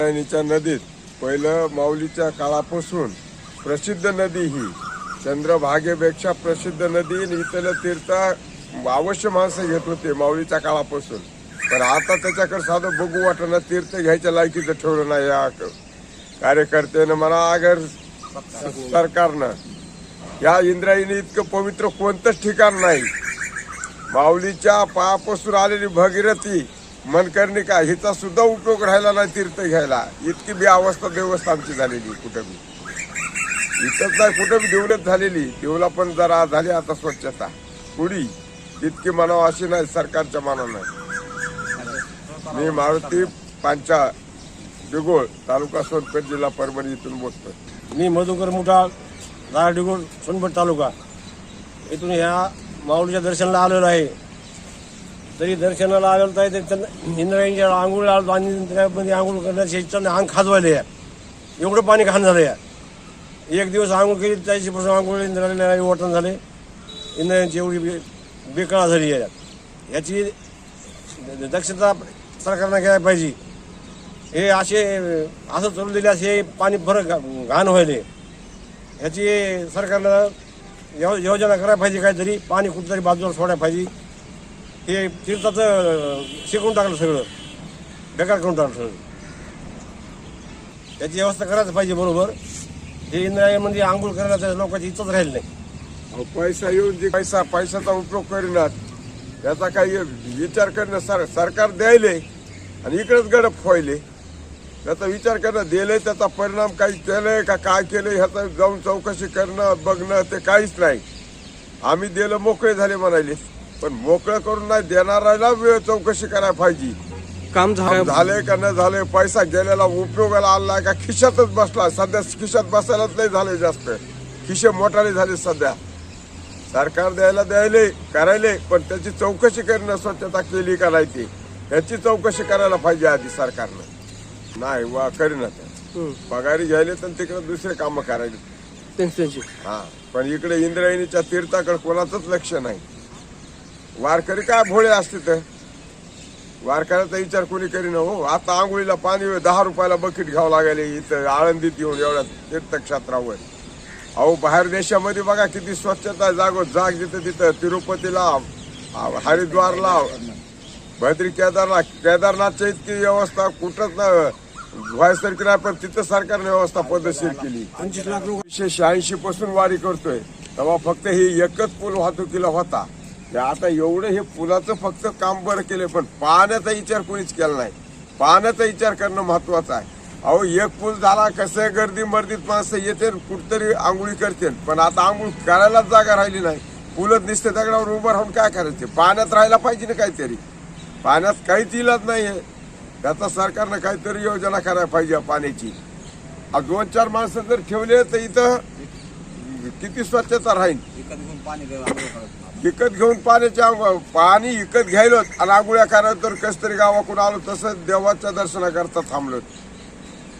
इंद्रायणीच्या नदीत पहिलं माऊलीच्या काळापासून प्रसिद्ध नदी ही. चंद्रभागेपेक्षा प्रसिद्ध नदी आणि इथलं तीर्थ अवश्य माणसं घेत होते माऊलीच्या काळापासून. पण आता त्याच्याकडे साधं बघू वाटणं तीर्थ घ्यायच्या लायकीचं ठेवलं नाही या कार्यकर्त्यानं म्हणा अगर सरकारनं. या इंद्रायणी इतकं पवित्र कोणतंच ठिकाण नाही. माऊलीच्या पायापासून आलेली भगीरथी मनकर्णिका हिचा सुद्धा उपयोग राहिला नाही तीर्थ घ्यायला. इतकी बी अवस्था देवस्थानची झालेली कुठं बी. इथंच नाही कुठं बी डेव्हलप झालेली. देवला पण जरा झाली आता स्वच्छता. पुढी इतकी मनाव अशी नाही सरकारच्या मनानं मी मारुती पांचा डिगोळ तालुका सोनपेठ जिल्हा परभणी इथून बोलतो मी मधुकर मुठा डिगोळ सोनपेठ तालुका. इथून ह्या माऊलीच्या दर्शनाला आलेलो आहे. तरी दर्शनाला आलेलं तर ते त्यांना इंद्रायणीच्या आंघोळ आलो आणि त्यामध्ये आंघोळ करण्याची इच्छा अंग खाजवायला. आहे एवढं पाणी घाण झालं आहे एक दिवस आंघोळ केली त्याची पासून आंघोळ इंद्रायणीला वाटण झाले. इंद्रायणीची एवढी बे- बेकाळा झाली आहे. याची दक्षता सरकारनं घ्यायला पाहिजे. हे असे असं चालू दिले असे पाणी फरक घाण व्हायले. ह्याची सरकारनं यो- योजना करायला पाहिजे काहीतरी. पाणी कुठेतरी बाजूला सोडायला पाहिजे. हे तीर्थाचं शिकवून टाकलं सगळं. बेकार करून टाकलं सगळं. त्याची व्यवस्था करायला पाहिजे बरोबर. हे इंद्रायणीमध्ये म्हणजे आंघोळ करण्याच्या लोकांची इच्छाच राहिली नाही. पैसा येऊन जे पैसा पैशाचा उपयोग करीनात. याचा काही विचार करणं सर सरकार द्यायले आणि इकडेच गडप व्हायले त्याचा विचार करणं दिले त्याचा परिणाम काही केलंय का काय केलंय ह्याचा जाऊन चौकशी करणं बघणं ते काहीच नाही. आम्ही दिलं मोकळे झाले म्हणाले पण मोकळं करून नाही देणाऱ्याला वेळ चौकशी करायला पाहिजे. काम झालं झाले का न झाले पैसा गेलेला उपयोगाला आला का खिशातच बसला. सध्या खिशात बसायलाच नाही झाले जास्त. खिशे मोठाले झाले सध्या. सरकार द्यायला द्यायले करायले पण त्याची चौकशी करणं स्वच्छता केली का नाही ती? याची चौकशी करायला पाहिजे आधी सरकारनं. नाही वा हम्म. पगारी घ्यायले तर तिकडे दुसरे कामं करायले. हा पण इकडे इंद्रायणीच्या तीर्थाकडे कोणाचंच लक्ष नाही. वारकरी काय भोळे असते तर वारकऱ्याचा विचार कोणी करीन हो? आता आंघोळीला पाणी दहा रुपयाला बकेट घ्यावं लागेल इथं आळंदीत येऊन एवढ्या तीर्थक्षेत्रावर. अहो बाहेर देशामध्ये बघा किती स्वच्छता जागो जाग जिथं तिथं तिरुपतीला हरिद्वारला भद्री केदारनाथ केदारनाथच्या इतकी व्यवस्था कुठंच ना व्हायसारखी नाही पण तिथं सरकारने व्यवस्था पद्धतशीर केली. पंचवीस लाख लोक एकशे शहाऐंशी पासून वारी करतोय. तेव्हा फक्त हे एकच पूल वाहतुकीला होता. आता एवढं हे पुलाचं फक्त काम बरं केलं पण पाण्याचा विचार कोणीच केला नाही. पाण्याचा विचार करणं महत्वाचं आहे. अहो एक पूल झाला कसं गर्दी मर्दीत माणसं येते कुठतरी आंघोळी करते पण आता आंघोळ करायलाच जागा राहिली नाही. पुलत दिसते दगडावर उभं राहून काय करायचे? पाण्यात राहायला पाहिजे ना काहीतरी. पाण्यात काहीच इलाज नाही आहे त्याचा सरकारनं काहीतरी योजना करायला पाहिजे पाण्याची. दोन चार माणसं जर ठेवले तर इथं किती स्वच्छता राहील? विकत घेऊन पाण्याच्या पाणी विकत घ्यायलो आणि आंघोळ्या करायला तर कस तरी गावाकडून आलो तसंच देवाच्या दर्शनाकरता थांबलो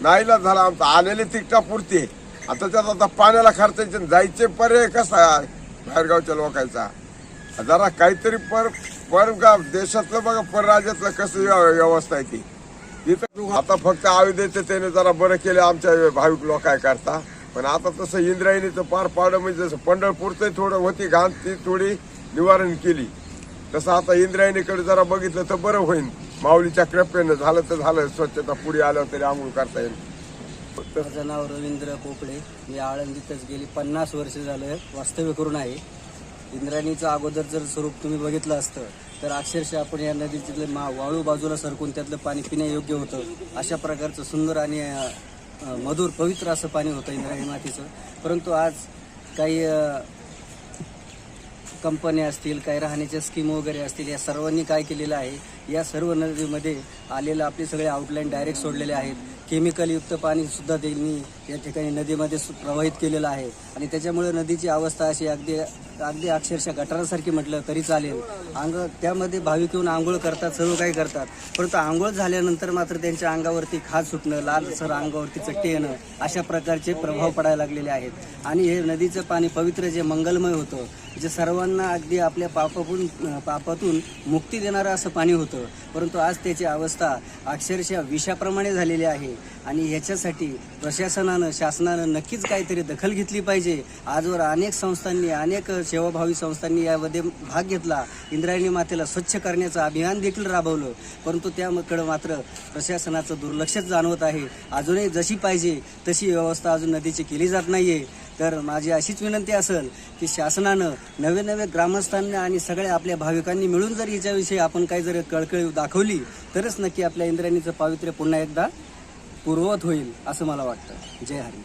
नाहीला झाला आमचा आलेले तिकटापुरते. आता त्यात आता पाण्याला खर्चायचे जायचे पर्याय कसा? आहे बाहेरगावच्या लोकांचा. जरा काहीतरी पर पर गाव देशातलं बघा परराज्यातलं कसं व्यवस्था आहे ती. आता फक्त आयुध्याचं त्याने जरा बरं केलं आमच्या भाविक लोकांकरता. पण आता तसं इंद्रायणीचं पार पाडं म्हणजे जसं पंढरपूरचं थोडं होती घाण ती थोडी निवारण केली. तसं आता इंद्रायणीकडे जरा बघितलं तर बरं होईल माऊलीच्या कृपेनं झालं तर झालं स्वच्छता पुढे आल्यावर तरी आंघोळ करता येईल. माझं नाव रवींद्र पोपळे मी आळंदीतच गेली. पन्नास वर्ष झालं वास्तव्य करून आहे. इंद्रायणीचं अगोदर जर स्वरूप तुम्ही बघितलं असतं तर अक्षरशः आपण या नदीतले मा वाळू बाजूला सरकून त्यातलं पाणी पिण्यायोग्य होतं. अशा प्रकारचं सुंदर आणि मधुर पवित्र असं पाणी होतं इंद्रायणी मातीचं. परंतु आज काही कंपन्या असतील काही राहण्याच्या स्कीम वगैरे असतील या सर्वांनी काय केलेलं आहे? या सर्व नदीमध्ये आलेलं आपले सगळे आउटलाईन डायरेक्ट सोडलेले आहेत. केमिकलयुक्त पाणी सुद्धा त्यांनी या ठिकाणी नदीमध्ये सु- प्रवाहित केलेलं आहे. आणि त्याच्यामुळे नदीची अवस्था अशी अगदी अगदी अक्षरशः गटारासारखी म्हटलं तरी चालेल. अंग त्यामध्ये भाविक येऊन आंघोळ करतात सर्व काही करतात. परंतु आंघोळ झाल्यानंतर मात्र त्यांच्या अंगावरती खाज सुटणं लाल सर अंगावरती चट्टे येणं अशा प्रकारचे प्रभाव पडायला लागलेले आहेत. आणि हे नदीचं पाणी पवित्र जे मंगलमय होतं जे सर्वांना अगदी आपल्या पापातून पापातून मुक्ती देणारं असं पाणी होतं. परंतु आज त्याची अवस्था अक्षरशः विषाप्रमाणे झालेली आहे. आणि ह्याच्यासाठी प्रशासनानं शासनानं नक्कीच काहीतरी दखल घेतली पाहिजे. आजवर अनेक संस्थांनी अनेक सेवाभावी संस्थांनी यामध्ये भाग घेतला. इंद्रायणी मातेला स्वच्छ करण्याचं अभियान देखील राबवलं. परंतु त्याकडं मात्र प्रशासनाचं दुर्लक्षच जाणवत आहे. अजूनही जशी पाहिजे तशी व्यवस्था अजून नदीची केली जात नाहीये. तर माझी अशीच विनंती असेल की शासनानं नवे नवे ग्रामस्थांना आणि सगळ्या आपल्या भाविकांनी मिळून जर याच्याविषयी आपण काही जर कळकळी दाखवली तरच नक्की आपल्या इंद्रायणीचं पावित्र्य पुन्हा एकदा पूर्ववत होईल असं मला वाटतं. जय हरी.